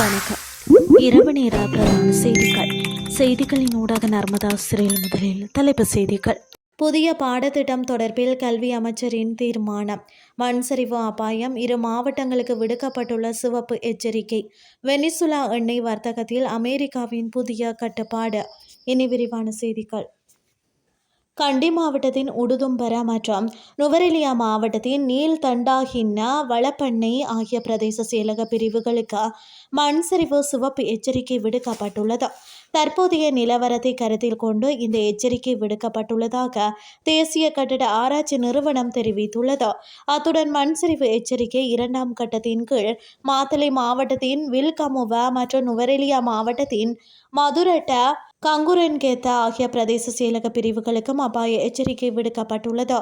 வணக்கம். இரவு நேர பிரதான செய்திகள். செய்திகளின் ஊடாக நர்மதா சிறையில் முதலில் தலைப்பு செய்திகள். புதிய பாடத்திட்டம் தொடர்பில் கல்வி அமைச்சரின் தீர்மானம். மண் சரிவு அபாயம் இரு மாவட்டங்களுக்கு விடுக்கப்பட்டுள்ள சிவப்பு எச்சரிக்கை. வெனிசுலா எண்ணெய் வர்த்தகத்தில் அமெரிக்காவின் புதிய கட்டுப்பாடு. இனி விரிவான செய்திகள். கண்டி மாவட்டத்தின் உடுதும்பரா மற்றும் நுவரெலியா மாவட்டத்தின் நீல்தண்டாஹின்னா வளப்பண்ணை ஆகிய பிரதேச செயலக பிரிவுகளுக்கு மண் சரிவு சிவப்பு எச்சரிக்கை விடுக்கப்பட்டுள்ளது. தற்போதைய நிலவரத்தை கருத்தில் கொண்டு இந்த எச்சரிக்கை விடுக்கப்பட்டுள்ளதாக தேசிய கட்டட ஆராய்ச்சி நிறுவனம் தெரிவித்துள்ளது. அத்துடன் மண் சரிவு எச்சரிக்கை இரண்டாம் கட்டத்தின் கீழ் மாத்தளை மாவட்டத்தின் வில்கமுவ மற்றும் நுவரெலியா மாவட்டத்தின் மதுரட்ட கங்குரன்கேத்த ஆகிய பிரதேச செயலக பிரிவுகளுக்கும் அபாய எச்சரிக்கை விடுக்கப்பட்டுள்ளது.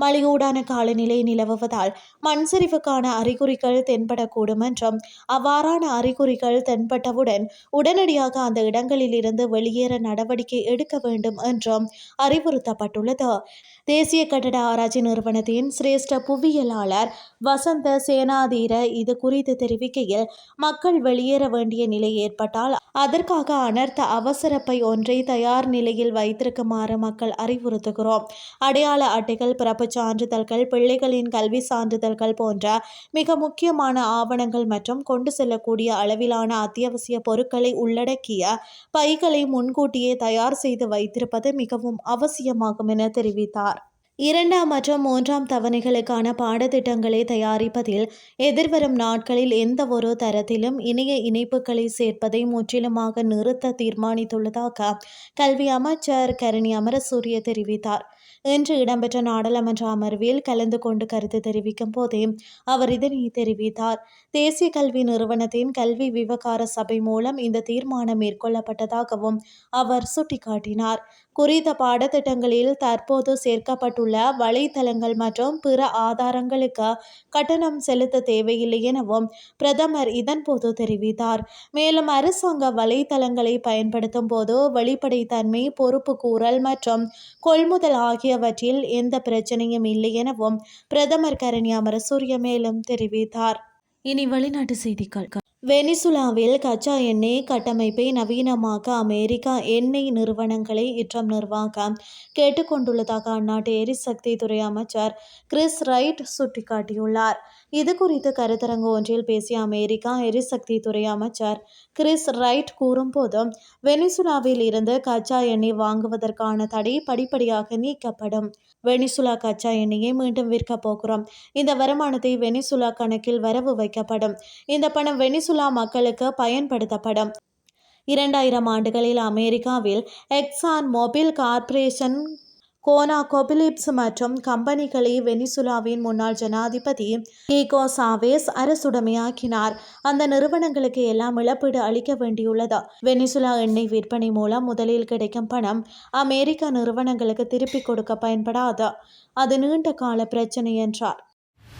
மலிகூடான காலநிலை நிலவுவதால் மண் சரிவுக்கான அறிகுறிகள் தென்படக்கூடும் என்றும் அவ்வாறான அறிகுறிகள் தென்பட்டவுடன் உடனடியாக அந்த இடங்களில் இருந்து வெளியேற நடவடிக்கை எடுக்க வேண்டும் என்றும் அறிவுறுத்தப்பட்டுள்ளது. தேசிய கட்டட ஆராய்ச்சி நிறுவனத்தின் சிரேஷ்ட புவியியலாளர் வசந்த சேனாதீர இது குறித்து தெரிவிக்கையில் மக்கள் வெளியேற வேண்டிய நிலை ஏற்பட்டால் அதற்காக அனர்த்த அவசரப்பை ஒன்றை தயார் நிலையில் வைத்திருக்குமாறு மக்கள் அறிவுறுத்துகிறோம். அடையாள அட்டைகள் பிறப்பு சான்றிதழ்கள் பிள்ளைகளின் கல்வி சான்றிதழ்கள் போன்ற மிக முக்கியமான ஆவணங்கள் மற்றும் கொண்டு செல்லக்கூடிய அளவிலான அத்தியாவசிய பொருட்களை உள்ளடக்கிய பைகளை முன்கூட்டியே தயார் செய்து வைத்திருப்பது மிகவும் அவசியமாகும் என தெரிவித்தார். இரண்டாம் மற்றும் மூன்றாம் தவணைகளுக்கான பாடத்திட்டங்களை தயாரிப்பதில் எதிர்வரும் நாட்களில் எந்த ஒரு தரத்திலும் இணைய இணைப்புகளை சேர்ப்பதை முற்றிலுமாக நிறுத்த தீர்மானித்துள்ளதாக கல்வி அமைச்சர் கரணி அமரசூரிய தெரிவித்தார். இன்று இடம்பெற்ற நாடாளுமன்ற அமர்வில் கலந்து கொண்டு கருத்து தெரிவிக்கும் போதே அவர் இதனை தெரிவித்தார். தேசிய கல்வி நிறுவனத்தின் கல்வி விவகார சபை மூலம் இந்த தீர்மானம் மேற்கொள்ளப்பட்டதாகவும் அவர் சுட்டிக்காட்டினார். குறித்த பாடத்திட்டங்களில் தற்போது சேர்க்கப்பட்டுள்ள வலைத்தளங்கள் மற்றும் பிற ஆதாரங்களுக்கு கட்டணம் செலுத்த தேவையில்லை எனவும் பிரதமர் இதன்போது தெரிவித்தார். மேலும் அரசாங்க வலைத்தளங்களை பயன்படுத்தும் போது வெளிப்படைத்தன்மை பொறுப்பு கூறல் மற்றும் கொள்முதல் ஆகியவற்றில் எந்த பிரச்சனையும் இல்லை எனவும் பிரதமர் கரணி அமரசூரிய மேலும் தெரிவித்தார். இனி வெளிநாட்டு செய்திகள். வெனிசுலாவில் கச்சா எண்ணெய் கட்டமைப்பை நவீனமாக்க அமெரிக்கா எண்ணெய் நிறுவனங்களை இற்றம் நிர்வாக கேட்டுக்கொண்டுள்ளதாக அந்நாட்டு எரிசக்தி துறை அமைச்சர் கிறிஸ் ரைட் சுட்டிக்காட்டியுள்ளார். இது குறித்து கருத்தரங்கு ஒன்றில் பேசிய அமெரிக்கா எரிசக்தி துறை அமைச்சர் கிறிஸ் ரைட் கூறும்போதும் வெனிசுலாவில் இருந்து கச்சா எண்ணெய் வாங்குவதற்கான தடை படிப்படியாக நீக்கப்படும். வெனிசுலா கச்சா எண்ணெயை மீண்டும் விற்க போகிறோம். இந்த வருமானத்தை வெனிசுலா கணக்கில் வரவு வைக்கப்படும். இந்த பணம் பெனிசுலா மக்களுக்கு பயன்படுத்தப்படும். இரண்டாயிரம் ஆண்டுகளில் அமெரிக்காவில் Exxon Mobil corporation ConocoPhillips மற்றும் கம்பெனிகளை வெனிசுலாவின் முன்னாள் ஜனாதிபதி ஈகோ சாவேஸ் அரசுடைமையாக்கினார். அந்த நிறுவனங்களுக்கு எல்லாம் இழப்பீடு அளிக்க வேண்டியுள்ளது. வெனிசுலா எண்ணெய் விற்பனை மூலம் முதலில் கிடைக்கும் பணம் அமெரிக்க நிறுவனங்களுக்கு திருப்பிக் கொடுக்க பயன்படாது. அது நீண்ட கால பிரச்சனை என்றார்.